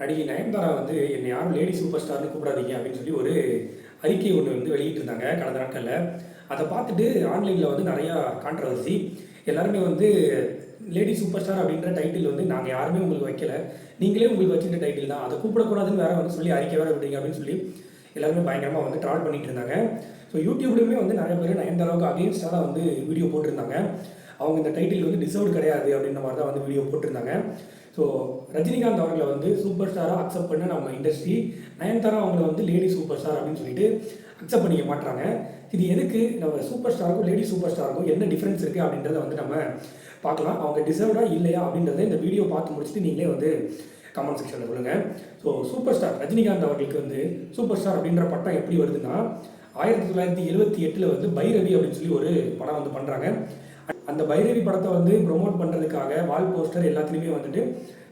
நடிகை நயன்தாரா வந்து என்னை யாரும் லேடி சூப்பர் ஸ்டார்னு கூப்பிடாதீங்க அப்படின்னு சொல்லி ஒரு அறிக்கை ஒன்று வந்து வெளியிட்டிருந்தாங்க கடந்த நாட்களில். அதை பார்த்துட்டு ஆன்லைனில் வந்து நிறையா கான்ட்ரவர்சி எல்லாருமே வந்து லேடி சூப்பர் ஸ்டார் அப்படின்ற டைட்டில் வந்து நாங்கள் யாருமே உங்களுக்கு வைக்கல. நீங்களே உங்களுக்கு வச்சிருந்த டைட்டில் தான். அதை கூப்பிடக்கூடாதுன்னு வேற வந்து சொல்லி அறிக்கை வேற விடுங்க அப்படின்னு சொல்லி எல்லாருமே பயங்கரமாக வந்து ட்ரால் பண்ணிட்டு இருந்தாங்க. ஸோ யூடியூப்லேயுமே வந்து நிறைய பேர் நயன்தாராவுக்கு அகேன்ஸ்டாக தான் வந்து வீடியோ போட்டிருந்தாங்க. அவங்க இந்த டைட்டில் வந்து டிசர்வ் கிடையாது அப்படின்ற மாதிரி தான் வந்து வீடியோ போட்டிருந்தாங்க. ஸோ ரஜினிகாந்த் அவர்களை வந்து சூப்பர் ஸ்டாராக அக்செப்ட் பண்ண நம்ம இண்டஸ்ட்ரி நயன்தாரா அவங்கள வந்து லேடி சூப்பர் ஸ்டார் அப்படின்னு சொல்லிட்டு அக்செப்ட் பண்ணிக்க மாட்டாங்க இது எதுக்கு? நம்ம சூப்பர் ஸ்டாருக்கும் லேடி சூப்பர் ஸ்டாருக்கும் என்ன டிஃப்ரென்ஸ் இருக்குது அப்படின்றத வந்து நம்ம பார்க்கலாம். அவங்க டிசர்வ்டா இல்லையா அப்படின்றத இந்த வீடியோ பார்த்து முடிச்சுட்டு நீங்களே வந்து கமெண்ட் செக்ஷனில் சொல்லுங்கள் ஸோ சூப்பர் ஸ்டார் ரஜினிகாந்த் அவர்களுக்கு வந்து சூப்பர் ஸ்டார் அப்படின்ற பட்டம் எப்படி வருதுன்னா ஆயிரத்தி தொள்ளாயிரத்தி எழுபத்தி எட்டில் வந்து பைரவி அப்படின்னு சொல்லி ஒரு படம் வந்து பண்ணுறாங்க அந்த பைரவி படத்தை வந்து ப்ரொமோட் பண்ணுறதுக்காக வால் போஸ்டர் எல்லாத்துலேயுமே வந்துட்டு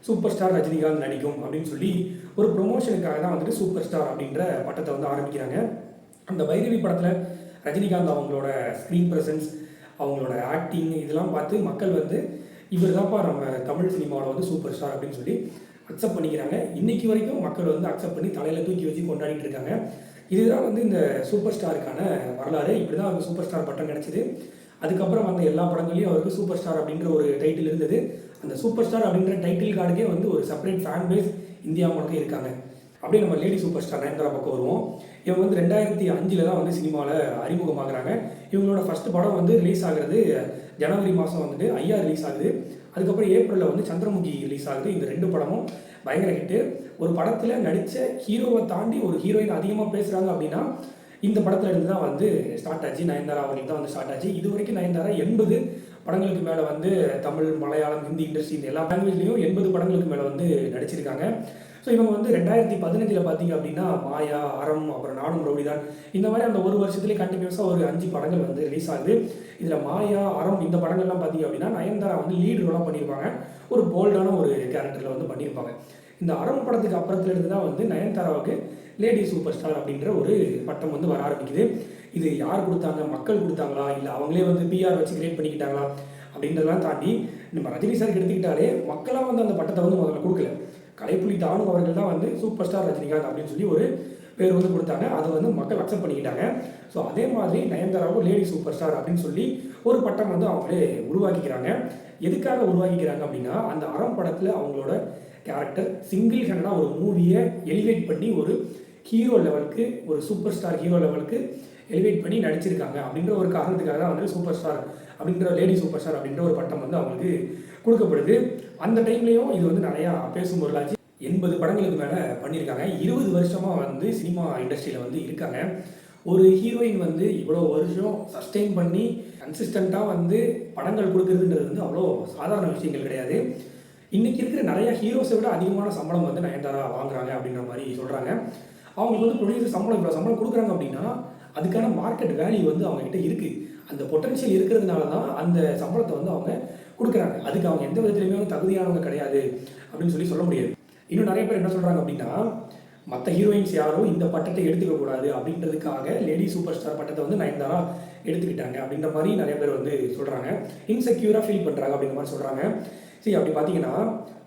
சூப்பர் ஸ்டார் ரஜினிகாந்த் நடிக்கும் அப்படின்னு சொல்லி ஒரு ப்ரொமோஷனுக்காக தான் வந்துட்டு சூப்பர் ஸ்டார் அப்படின்ற பட்டத்தை வந்து ஆரம்பிக்கிறாங்க. அந்த பைரவி படத்தில் ரஜினிகாந்த் அவங்களோட ஸ்க்ரீன் ப்ரெசன்ஸ் அவங்களோட ஆக்டிங் இதெல்லாம் பார்த்து மக்கள் வந்து இவர் தான்ப்பா நம்ம தமிழ் சினிமாவில் வந்து சூப்பர் ஸ்டார் அப்படின்னு சொல்லி அக்செப்ட் பண்ணிக்கிறாங்க. இன்னைக்கு வரைக்கும் மக்கள் வந்து அக்செப்ட் பண்ணி தலையில் தூக்கி வச்சு கொண்டாடிட்டு இருக்காங்க. இதுதான் வந்து இந்த சூப்பர் ஸ்டாருக்கான வரலாறு. இப்படி தான் அவங்க சூப்பர் ஸ்டார் பட்டம் கிடச்சிது. அதுக்கப்புறம் வந்த எல்லா படங்களையும் அவருக்கு சூப்பர் ஸ்டார் அப்படின்ற ஒரு டைட்டில் இருந்தது. அந்த சூப்பர் ஸ்டார் அப்படின்ற டைட்டில் கார்டுக்கே வந்து ஒரு செப்பரேட் ஃபேன் பேஸ் இந்தியா முழுக்க இருக்காங்க. அப்படியே நம்ம லேடி சூப்பர் ஸ்டார் நயன்தாரா பக்கம் வருவோம். இவங்க வந்து ரெண்டாயிரத்தி அஞ்சில் தான் வந்து சினிமாவில் அறிமுகமாகறாங்க. இவங்களோட ஃபர்ஸ்ட் படம் வந்து ரிலீஸ் ஆகிறது ஜனவரி மாதம் வந்துட்டு ஐயா ரிலீஸ் ஆகுது. அதுக்கப்புறம் ஏப்ரலில் வந்து சந்திரமுகி ரிலீஸ் ஆகுது. இந்த ரெண்டு படமும் பயங்கர ஹிட்டு ஒரு படத்தில் நடித்த ஹீரோவை தாண்டி ஒரு ஹீரோயின் அதிகமாக பேசுகிறாங்க அப்படின்னா இந்த படத்துல இருந்து தான் வந்து ஸ்டார்ட் ஆச்சு. நயன்தாரா அவர்களுக்கு தான் வந்து ஸ்டார்ட் ஆச்சு. இது வரைக்கும் நயன்தாரா எண்பது படங்களுக்கு மேலே வந்து தமிழ் மலையாளம் ஹிந்தி இண்டஸ்ட்ரி இந்த எல்லா லாங்குவேஜ்லையும் எண்பது படங்களுக்கு மேலே வந்து நடிச்சிருக்காங்க. ஸோ இவங்க வந்து ரெண்டாயிரத்தி பதினஞ்சில் பார்த்தீங்க அப்படின்னா மாயா அறம் அப்புறம் நானும் ரவுடிதான் இந்த மாதிரி அந்த ஒரு வருஷத்துலேயே கண்டினியூஸாக ஒரு அஞ்சு படங்கள் வந்து ரிலீஸ் ஆகுது. இதில் மாயா அறம் இந்த படங்கள்லாம் பார்த்தீங்க அப்படின்னா நயன்தாரா வந்து லீடு ரோலாக பண்ணியிருப்பாங்க. ஒரு போல்டான ஒரு கேரக்டரில் வந்து பண்ணியிருப்பாங்க. இந்த அறம் படத்துக்கு அப்புறத்துலேருந்து தான் வந்து நயன்தாராவுக்கு லேடி சூப்பர் ஸ்டார் அப்படின்ற ஒரு பட்டம் வந்து வர ஆரம்பிக்குது. இது யார் கொடுத்தாங்க? மக்கள் கொடுத்தாங்களா? இல்லை அவங்களே வந்து பிஆர் வச்சு கிரியேட் பண்ணிக்கிட்டாங்களா? அப்படின்றதெல்லாம் தாண்டி நம்ம ரஜினி சார் எடுத்துக்கிட்டாலே மக்களாக வந்து அந்த பட்டத்தை வந்து முதல்ல கொடுக்கல. கலைப்புலி தானு அவர்கள் தான் வந்து சூப்பர் ஸ்டார் ரஜினிகாந்த் அப்படின்னு சொல்லி ஒரு பேர் வந்து கொடுத்தாங்க. அதை வந்து மக்கள் அக்செப்ட் பண்ணிக்கிட்டாங்க. ஸோ அதே மாதிரி நயன்தாராவும் லேடி சூப்பர் ஸ்டார் அப்படின்னு சொல்லி ஒரு பட்டம் வந்து அவங்களே உருவாக்கிக்கிறாங்க. எதுக்காக உருவாக்கிக்கிறாங்க அப்படின்னா அந்த அறம் படத்தில் அவங்களோட கேரக்டர் சிங்கிள் ஹேண்டடாக ஒரு மூவியை எலிவேட் பண்ணி ஒரு ஹீரோ லெவலுக்கு ஒரு சூப்பர் ஸ்டார் ஹீரோ லெவலுக்கு எலிவேட் பண்ணி நடிச்சிருக்காங்க. அப்படின்ற ஒரு காரணத்துக்காக தான் வந்து சூப்பர் ஸ்டார் அப்படின்ற லேடி சூப்பர் ஸ்டார் அப்படின்ற ஒரு பட்டம் வந்து அவங்களுக்கு கொடுக்கப்படுது. அந்த டைம்லேயும் இது வந்து நிறையா பேசும் பொருளாச்சு. எண்பது படங்களுக்கு மேலே பண்ணியிருக்காங்க. இருபது வருஷமாக வந்து சினிமா இண்டஸ்ட்ரியில் வந்து இருக்காங்க. ஒரு ஹீரோயின் வந்து இவ்வளோ வருஷம் சஸ்டெயின் பண்ணி கன்சிஸ்டண்ட்டாக வந்து படங்கள் கொடுக்குறதுன்றது வந்து அவ்வளோ சாதாரண விஷயங்கள் கிடையாது. இன்றைக்கி இருக்கிற நிறையா ஹீரோஸை விட அதிகமான சம்பளம் வந்து நயன்தாரா வாங்குறாங்க அப்படின்ற மாதிரி சொல்கிறாங்க அவங்களுக்கு வந்து ப்ரொடியூசர் சம்பளம் இவ்வளோ சம்பளம் கொடுக்குறாங்க அப்படின்னா அதுக்கான மார்க்கெட் வேல்யூ வந்து அவங்ககிட்ட இருக்குது அந்த பொட்டன்ஷியல் இருக்கிறதுனால தான் அந்த சம்பளத்தை வந்து அவங்க கொடுக்குறாங்க. அதுக்கு அவங்க எந்த விதத்துலையுமே வந்து தகுதியானவங்க கிடையாது அப்படின்னு சொல்லி சொல்ல முடியாது. இன்னும் நிறைய பேர் என்ன சொல்கிறாங்க அப்படின்னா மற்ற ஹீரோயின்ஸ் யாரும் இந்த பட்டத்தை எடுத்துக்க கூடாது அப்படின்றதுக்காக லேடி சூப்பர் ஸ்டார் பட்டத்தை வந்து நயன்தாரா எடுத்துக்கிட்டாங்க அப்படின்ற மாதிரி நிறைய பேர் வந்து சொல்கிறாங்க இன்செக்யூராக ஃபீல் பண்ணுறாங்க அப்படின்ற மாதிரி சொல்கிறாங்க சரி அப்படி பார்த்தீங்கன்னா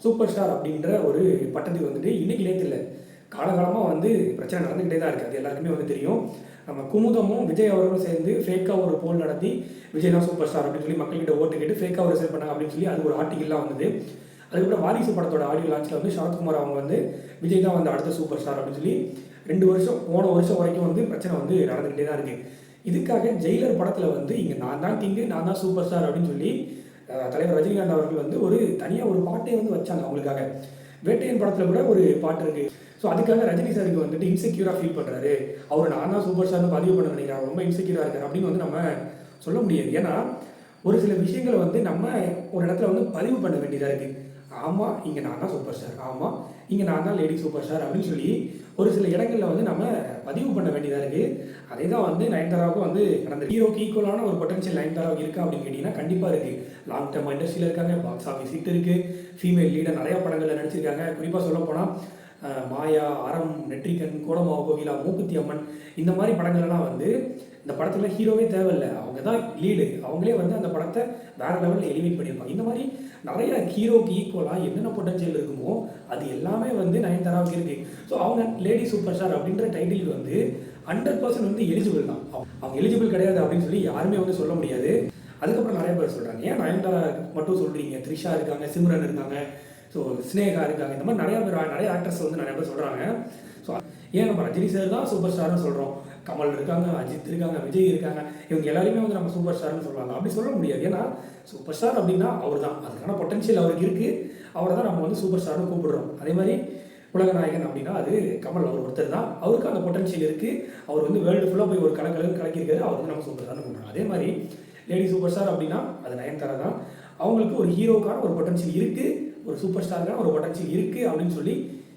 சூப்பர் ஸ்டார் அப்படின்ற ஒரு பட்டத்துக்கு வந்துட்டு இன்னைக்கு நேற்று இல்லை காலகாலமாக வந்து பிரச்சனை நடந்துக்கிட்டே தான் இருக்குது அது எல்லாருக்குமே வந்து தெரியும். நம்ம குமுதமும் விஜய் அவர்களும் சேர்ந்து ஃபேக்காக ஒரு போல் நடத்தி விஜய் தான் சூப்பர் ஸ்டார் அப்படின்னு சொல்லி மக்கள்கிட்ட ஓட்டு கேட்டு ஃபேக்காக ஒரு செல் பண்ணாங்க அப்படின்னு சொல்லி அது ஒரு ஆர்டிகல்லாம் வந்தது. அதுக்கப்புறம் வாரிசு படத்தோட ஆடியோ லான்ச்சில் வந்து சரத்குமார் அவங்க வந்து விஜய் தான் வந்து அடுத்த சூப்பர் ஸ்டார் அப்படின்னு சொல்லி ரெண்டு வருஷம் போன வருஷம் வரைக்கும் வந்து பிரச்சனை வந்து நடந்துக்கிட்டே தான் இருக்குது இதுக்காக ஜெயிலர் படத்தில் வந்து இங்கே நான் தான் கிங்கு நான் தான் சூப்பர் ஸ்டார் அப்படின்னு சொல்லி தலைவர் ரஜினிகாந்த் அவர்கள் வந்து ஒரு தனியாக ஒரு பாட்டே வந்து வச்சாங்க அவங்களுக்காக. வேட்டையன் படத்தில் கூட ஒரு பாட்டு இருக்குது ஸோ அதுக்காக ரஜினி சாருக்கு வந்துட்டு இன்செக்யூராக ஃபீல் பண்ணுறாரு அவர் நான் தான் சூப்பர் ஸ்டார்னு பதிவு பண்ண நினைக்கிறார் ரொம்ப இன்செக்யூராக இருக்கார் அப்படின்னு வந்து நம்ம சொல்ல முடியாது. ஏன்னா ஒரு சில விஷயங்களை வந்து நம்ம ஒரு இடத்துல வந்து பதிவு பண்ண வேண்டியதாக இருக்குது ஆமாம் இங்கே நான் தான் சூப்பர் ஸ்டார் ஆமாம் இங்கே நான் தான் லேடி சூப்பர் ஸ்டார் அப்படின்னு சொல்லி ஒரு சில இடங்களில் வந்து நம்ம பதிவு பண்ண வேண்டியதாக இருக்குது அதே தான் வந்து நயன்தாராவுக்கும் வந்து நடந்த ஹீரோக்கு ஈக்குவலான ஒரு பொட்டன்ஷியல் நயன்தாராவுக்கு இருக்கா அப்படின்னு கேட்டிங்கன்னா கண்டிப்பாக இருக்குது லாங் டேர்ம் இண்டஸ்ட்ரியில் இருக்காங்க பாக்ஸ் ஆஃபீஸ் ஹிட் இருக்குது ஃபீமேல் லீடர் நிறையா படங்களில் நடிச்சிருக்காங்க. குறிப்பாக சொல்ல போனால் மாயா அறம் நெற்றிக்கன் கோலமாவ கோவிலா மூக்குத்தி அம்மன் இந்த மாதிரி படங்கள்லாம் வந்து இந்த படத்தில் ஹீரோவே தேவையில்லை. அவங்க தான் லீடு அவங்களே வந்து அந்த படத்தை வேற லெவலில் எலிவேட் பண்ணியிருப்பாங்க. இந்த மாதிரி நிறைய ஹீரோக்கு ஈக்குவலாக என்னென்ன பொட்டன்ஷியல் இருக்குமோ அது எல்லாமே வந்து நயன்தாராவுக்கு இருக்குது ஸோ அவங்க லேடி சூப்பர் ஸ்டார் அப்படின்ற டைட்டிலுக்கு வந்து ஹண்ட்ரட் பர்சன்ட் வந்து எலிஜிபிள் தான். அவங்க எலிஜிபிள் கிடையாது அப்படின்னு சொல்லி யாருமே வந்து சொல்ல முடியாது. அதுக்கப்புறம் நிறைய பேர் சொல்கிறாங்க ஏன் நயன்தாரா மட்டும் சொல்கிறீங்க த்ரிஷா இருக்காங்க சிம்ரன் இருக்காங்க ஸோ ஸ்னேகா இருக்காங்க. இந்த மாதிரி நிறைய பேர் நிறைய ஆக்டர்ஸ் வந்து நிறைய பேர் சொல்கிறாங்க ஸோ ஏன் நம்ம ரஜினி சார் தான் சூப்பர் ஸ்டார்னு சொல்கிறோம் கமல் இருக்காங்க அஜித் இருக்காங்க விஜய் இருக்காங்க. இவங்க எல்லாருமே வந்து நம்ம சூப்பர் ஸ்டார்னு சொல்கிறாங்க அப்படி சொல்ல முடியாது. ஏன்னா சூப்பர் ஸ்டார் அப்படின்னா அவர் தான் அதுக்கான பொட்டன்ஷியல் அவருக்கு இருக்குது அவரை தான் நம்ம வந்து சூப்பர் ஸ்டார்னு கூப்பிடுறோம். அதே மாதிரி உலகநாயகன் அப்படின்னா அது கமல் அவர் ஒருத்தர் தான். அவருக்கு அந்த பொட்டன்ஷியல் இருக்குது அவர் வந்து வேர்ல்டு ஃபுல்லாக போய் ஒரு கலக்கலன்னு கலக்கியிருக்காரு. அவர் வந்து நம்ம சூப்பர் ஸ்டார்னு கூப்பிடுறோம். அதே மாதிரி லேடி சூப்பர் ஸ்டார் அப்படின்னா அது நயன்தாரா தான். அவங்களுக்கு ஒரு ஹீரோக்கான ஒரு பொட்டன்ஷியல் இருக்குது ஒரு சூப்பர் ஸ்டாருக்கான ஒரு பொட்டன்ஷியல் இருக்குது அப்படின்னு சொல்லி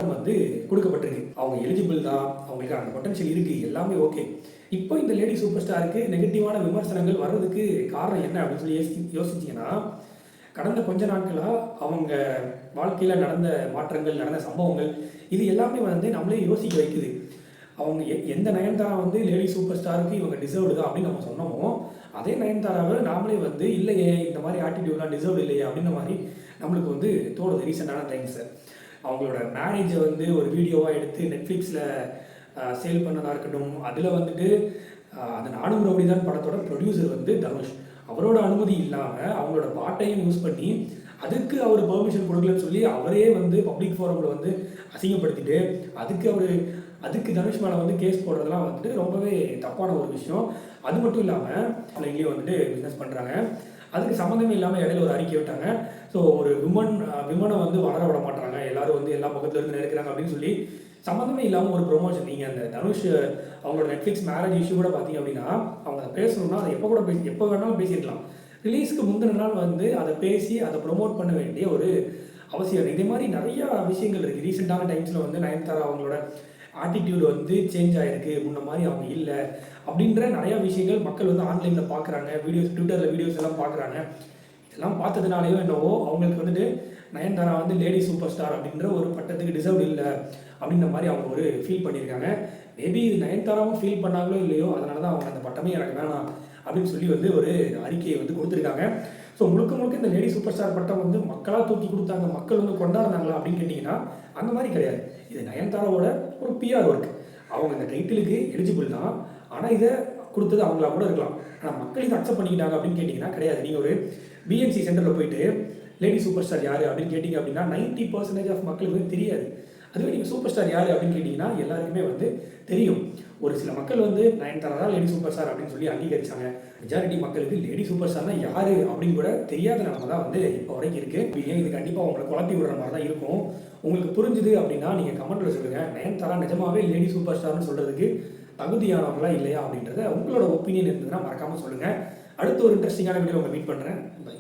வந்து கொடுக்கப்பட்டிருக்கு. அவங்க எலிஜிபிள் தான். அவங்களுக்கு அந்த பொட்டன்ஷியல் இருக்குது எல்லாமே ஓகே இப்போ இந்த லேடி சூப்பர் ஸ்டாருக்கு நெகட்டிவான விமர்சனங்கள் வர்றதுக்கு காரணம் என்ன அப்படின்னு சொல்லி யோசி யோசிச்சிங்கன்னா கடந்த கொஞ்ச நாட்களாக அவங்க வாழ்க்கையில் நடந்த மாற்றங்கள் நடந்த சம்பவங்கள் இது எல்லாமே வந்து நம்மளே யோசிக்க வைக்குது. அவங்க எ- எந்த நயன்தாரா வந்து லேடி சூப்பர் ஸ்டாருக்கு இவங்க டிசர்வ்டு தான் அப்படின்னு நம்ம சொன்னோமோ அதே நயன்தாராவை நாமளே வந்து இல்லையே இந்த மாதிரி ஆட்டிடியூட்லாம் டிசர்வ் இல்லையே அப்படின்ற மாதிரி நம்மளுக்கு வந்து தோணுது ரீசெண்டான டைம்ஸ் அவங்களோட மேரேஜை வந்து ஒரு வீடியோவாக எடுத்து நெட்ஃப்ளிக்ஸில் சேல் பண்ணதாக இருக்கட்டும் அதில் வந்துட்டு ஆஹ், அந்த நானும் ரவுடி தான் படத்தோட ப்ரொடியூசர் வந்து தனுஷ். அவரோட அனுமதி இல்லாமல் அவங்களோட பாட்டையும் யூஸ் பண்ணி அதுக்கு அவர் பெர்மிஷன் கொடுக்கலன்னு சொல்லி அவரே வந்து பப்ளிக் ஃபோரமில் வந்து அசிங்கப்படுத்திட்டு அதுக்கு அவர் அதுக்கு தனுஷ் மேலே வந்து கேஸ் போடுறதுலாம் வந்துட்டு ரொம்பவே தப்பான ஒரு விஷயம். அது மட்டும் இல்லாமல் ஆன்லைன்லேயே வந்துட்டு பிஸ்னஸ் பண்ணுறாங்க அதுக்கு சம்மந்தமே இல்லாமல் இடையில ஒரு அறிக்கை விட்டாங்க. ஸோ ஒரு விமன் விமனை வந்து வளர விட மாட்டாங்க எல்லாரும் வந்து எல்லா பக்கத்துலேருந்து நினைக்கிறாங்க அப்படின்னு சொல்லி சம்மந்தமே இல்லாமல் ஒரு ப்ரொமோஷன் நீங்கள் அந்த தனுஷ் அவங்களோட நெட்ஃப்ளிக்ஸ் மேரேஜ் இஷ்யூ கூட பார்த்தீங்க அப்படின்னா அவங்க அதை பேசணும்னா அதை எப்போ கூட பேசி எப்போ வேணாலும் பேசியிருக்கலாம். ரிலீஸ்க்கு முந்தின நாள் வந்து அதை பேசி அதை ப்ரொமோட் பண்ண வேண்டிய ஒரு அவசியம். இதே மாதிரி நிறைய விஷயங்கள் இருக்குது ரீசெண்டான டைம்ஸில் வந்து நயன்தாரா அவங்களோட ஆட்டிடியூட் வந்து சேஞ்ச் ஆயிருக்கு முன்ன மாதிரி அவங்க இல்லை அப்படின்ற நிறைய விஷயங்கள் மக்கள் வந்து ஆன்லைனில் பார்க்குறாங்க வீடியோஸ் ட்விட்டரில் வீடியோஸ் எல்லாம் பார்க்குறாங்க இதெல்லாம் பார்த்ததுனாலயோ என்னவோ அவங்களுக்கு வந்துட்டு நயன்தாரா வந்து லேடி சூப்பர் ஸ்டார் அப்படின்ற ஒரு பட்டத்துக்கு டிசர்வ் இல்லை அப்படின்ற மாதிரி அவங்க ஒரு ஃபீல் பண்ணியிருக்காங்க. மேபி இது நயன்தாராவும் ஃபீல் பண்ணாங்களோ இல்லையோ அதனால தான் அவங்க அந்த பட்டமே எனக்கு வேணாம் அப்படின்னு சொல்லி வந்து ஒரு அறிக்கையை வந்து கொடுத்துருக்காங்க. ஸோ முழுக்க முழுக்க இந்த லேடி சூப்பர் ஸ்டார் பட்டம் வந்து மக்களாக தூக்கி கொடுத்தாங்க மக்கள் வந்து கொண்டாடினாங்களா அப்படின்னு கேட்டிங்கன்னா அந்த மாதிரி கிடையாது. இது நயன்தாராவோட ஒரு பிஆர் ஒர்க் அவங்க இந்த டைட்டிலுக்கு எலிஜிபிள் தான். ஆனால் இதை கொடுத்தது அவங்களா கூட இருக்கலாம். ஆனால் மக்கள் இதை அக்செப்ட் பண்ணிக்கிட்டாங்க அப்படின்னு கேட்டிங்கன்னா கிடையாது. நீங்கள் ஒரு பிஎன்சி சென்டரில் போயிட்டு லேடி சூப்பர் ஸ்டார் யார் அப்படின்னு கேட்டிங்க அப்படின்னா நைன்ட்டி பர்சன்டேஜ் ஆஃப் மக்களுக்கு தெரியாது. அதுவே நீங்கள் சூப்பர் ஸ்டார் யார் அப்படின்னு கேட்டிங்கன்னா எல்லாருக்குமே வந்து தெரியும். ஒரு சில மக்கள் வந்து நயன்தாரா தான் லேடி சூப்பர் ஸ்டார் அப்படின்னு சொல்லி அங்கீகரிச்சாங்க. மெஜாரிட்டி மக்களுக்கு லேடி சூப்பர் ஸ்டார்னா யாரு அப்படின்னு கூட தெரியாத நிலமை தான் வந்து இப்போ வரைக்கும் இருக்குது ஏன் இது கண்டிப்பாக உங்களை குழப்பி விடுற மாதிரி தான் இருக்கும்? உங்களுக்கு புரிஞ்சுது அப்படின்னா நீங்கள் கமெண்ட்டில் சொல்லுங்க. நயன்தாரா நிஜமாவே லேடி சூப்பர் ஸ்டார்னு சொல்கிறதுக்கு தகுதியானவங்களா இல்லையா அப்படின்றத உங்களோட ஒப்பீனியன் இருந்ததுன்னா மறக்காமல் சொல்லுங்கள் அடுத்த ஒரு இன்ட்ரெஸ்டிங்கான வீடியோ உங்களை மீட் பண்ணுறேன் பை